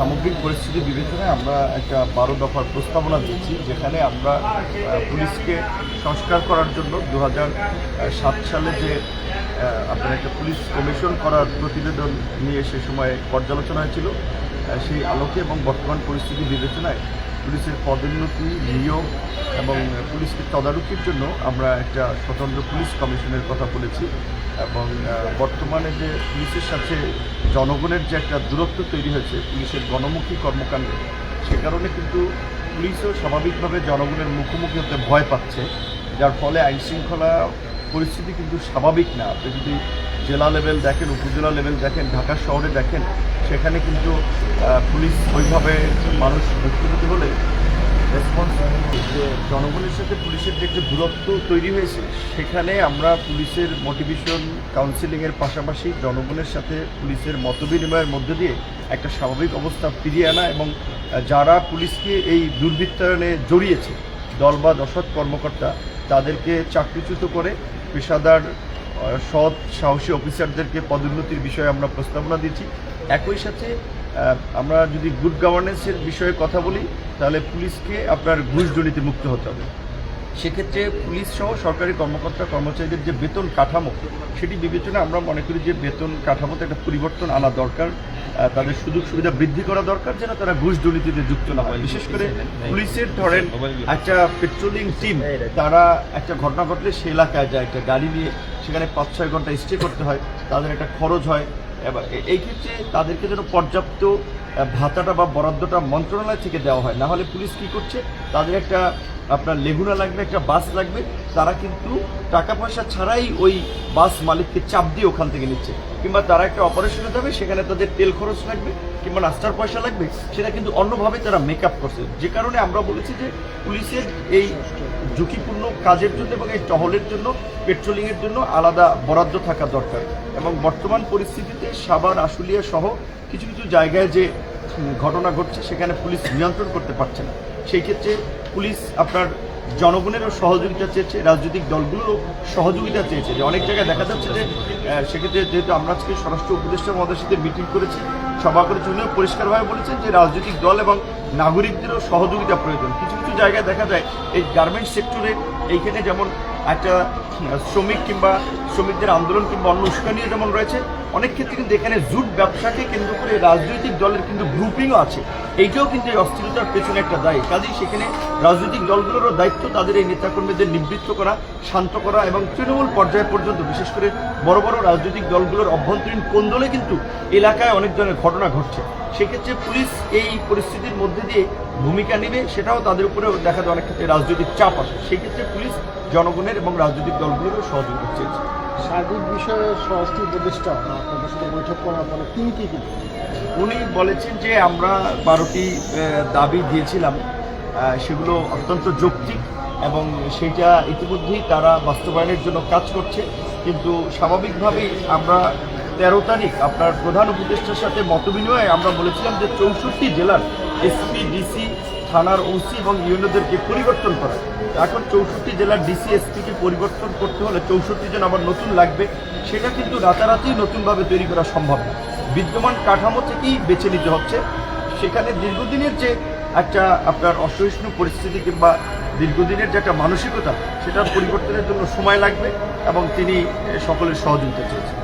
সামগ্রিক পরিস্থিতি বিবেচনায় আমরা একটা বারো দফার প্রস্তাবনা দিয়েছি, যেখানে আমরা পুলিশকে সংস্কার করার জন্য দু সালে যে আপনার একটা পুলিশ কমিশন করার প্রতিবেদন নিয়ে সে সময় পর্যালোচনা হয়েছিল সেই আলোকে এবং বর্তমান পরিস্থিতি বিবেচনায় পুলিশের পদোন্নতি, নিয়োগ এবং পুলিশকে তদারকির জন্য আমরা একটা স্বতন্ত্র পুলিশ কমিশনের কথা বলেছি এবং বর্তমানে যে পুলিশের সাথে জনগণের যে একটা দূরত্ব তৈরি হয়েছে, পুলিশের গণমুখী কর্মকাণ্ডে, সে কারণে কিন্তু পুলিশও স্বাভাবিকভাবে জনগণের মুখোমুখি হতে ভয় পাচ্ছে। যার ফলে আইনশৃঙ্খলা পরিস্থিতি কিন্তু স্বাভাবিক না। আপনি যদি জেলা লেভেল দেখেন, উপজেলা লেভেল দেখেন, ঢাকা শহরে দেখেন, সেখানে কিন্তু পুলিশ ওইভাবে মানুষ ভুক্তভোগী হলে রেসপন্স যে জনগণের সাথে পুলিশের যে একটা দূরত্ব তৈরি হয়েছে, সেখানে আমরা পুলিশের মোটিভেশন কাউন্সিলিংয়ের পাশাপাশি জনগণের সাথে পুলিশের মতবিনিময়ের মধ্য দিয়ে একটা স্বাভাবিক অবস্থা ফিরিয়ে আনা এবং যারা পুলিশকে এই দুর্বৃত্তায়নে জড়িয়েছে, দল বা দশক কর্মকর্তা, তাদেরকে চাকরিচ্যুত করে পেশাদার সৎ, সাহসী অফিসারদেরকে পদোন্নতির বিষয়ে আমরা প্রস্তাবনা দিচ্ছি একই সাথে আমরা যদি গুড গভর্নেন্সের বিষয়ে কথা বলি, তাহলে পুলিশকে আপনার ঘুষ দুর্নীতি মুক্ত হতে হবে। সেক্ষেত্রে পুলিশ সহ সরকারি কর্মকর্তা, কর্মচারীদের যে বেতন কাঠামো, সেটি বিবেচনা আমরা মনে করি যে বেতন কাঠামোতে একটা পরিবর্তন আনা দরকার। তাদের সুযোগ সুবিধা বৃদ্ধি করা দরকার যেন তারা ঘুষ দুর্নীতিতে যুক্ত না হয়। বিশেষ করে পুলিশের ধরেন একটা পেট্রোলিং টিম তারা একটা ঘটনা ঘটলে সে এলাকায় যায়, একটা গাড়ি নিয়ে সেখানে পাঁচ ছয় ঘণ্টা স্টে করতে হয়। তাদের একটা খরচ হয়। এবার এই ক্ষেত্রে তাদেরকে যেন পর্যাপ্ত ভাতাটা বা বরাদ্দটা মন্ত্রণালয় থেকে দেওয়া হয়। না হলে পুলিশ কী করছে? তাদের একটা, আপনার লেগুনা লাগবে, একটা বাস লাগবে। তারা কিন্তু টাকা পয়সা ছাড়াই ওই বাস মালিককে চাপ দিয়ে ওখান থেকে নিচ্ছে। কিংবা তারা একটা অপারেশনে যাবে, সেখানে তাদের তেল খরচ লাগবে, কিংবা নাস্তার পয়সা লাগবে, সেটা কিন্তু অন্যভাবে তারা মেকআপ করছে। যে কারণে আমরা বলেছি যে পুলিশের এই ঝুঁকিপূর্ণ কাজের জন্য এবং এই টহলের জন্য, পেট্রোলিংয়ের জন্য আলাদা বরাদ্দ থাকা দরকার। এবং বর্তমান পরিস্থিতিতে সাভার, আশুলিয়া সহ কিছু কিছু জায়গায় যে ঘটনা ঘটছে, সেখানে পুলিশ নিয়ন্ত্রণ করতে পারছে না। সেই ক্ষেত্রে পুলিশ আপনার জনগণেরও সহযোগিতা চেয়েছে, রাজনৈতিক দলগুলোরও সহযোগিতা চেয়েছে। যে অনেক জায়গায় দেখা যাচ্ছে যে সেক্ষেত্রে যেহেতু আমরা আজকে স্বরাষ্ট্র উপদেষ্টা মহাদের সাথে মিটিং করেছি, সভা করেছি, উনিও পরিষ্কারভাবে বলেছেন যে রাজনৈতিক দল এবং নাগরিকদেরও সহযোগিতা প্রয়োজন। কিছু কিছু জায়গায় দেখা যায়, এই গার্মেন্টস সেক্টরে এইখানে যেমন একটা শ্রমিক কিংবা শ্রমিকদের আন্দোলন কিংবা অন্য উস্কানিও যেমন রয়েছে অনেক ক্ষেত্রে কিন্তু এখানে জুট ব্যবসাকে কেন্দ্র করে রাজনৈতিক দলের কিন্তু গ্রুপিংও আছে। এইটাও কিন্তু এই অস্থিরতার পেছনে একটা দায়ী। কাজেই সেখানে রাজনৈতিক দলগুলোরও দায়িত্ব তাদের এই নেতাকর্মীদের নিবৃত্ত করা, শান্ত করা এবং তৃণমূল পর্যায় পর্যন্ত, বিশেষ করে বড় বড় রাজনৈতিক দলগুলোর অভ্যন্তরীণ কোন্দলে কিন্তু এলাকায় অনেক ধরনের ঘটনা ঘটছে। সেক্ষেত্রে পুলিশ এই পরিস্থিতির মধ্যে দিয়ে ভূমিকা নেবে সেটাও তাদের উপরে দেখা যায় অনেক ক্ষেত্রে রাজনৈতিক চাপ আসে। সেই ক্ষেত্রে পুলিশ জনগণের এবং রাজনৈতিক দলগুলোরও সহযোগিতা চেয়েছে। সার্বিক বিষয়ে স্বরাষ্ট্র উপদেষ্টা আপনাদের সাথে বৈঠক করার পরে তিনি কী কি উনি বলেছেন যে আমরা বারোটি দাবি দিয়েছিলাম। সেগুলো অত্যন্ত যৌক্তিক এবং সেটা ইতিমধ্যেই তারা বাস্তবায়নের জন্য কাজ করছে। কিন্তু স্বাভাবিকভাবেই আমরা তেরো তারিখ আপনার প্রধান উপদেষ্টার সাথে মতবিনিময়ে আমরা বলেছিলাম যে চৌষট্টি জেলার এসপি ডিসি থানার ওসি এবং ইউনিয়নদেরকে পরিবর্তন করা। এখন চৌষট্টি জেলার ডিসি এসপিকে পরিবর্তন করতে হলে চৌষট্টি জন আবার নতুন লাগবে, সেটা কিন্তু রাতারাতি নতুনভাবে তৈরি করা সম্ভব না। বিদ্যমান কাঠামো থেকেই বেছে নিতে হচ্ছে। সেখানে দীর্ঘদিনের যে একটা আপনার অসহিষ্ণু পরিস্থিতি কিংবা দীর্ঘদিনের যে একটা মানসিকতা, সেটার পরিবর্তনের জন্য সময় লাগবে এবং তিনি সকলের সহযোগিতা চেয়েছেন।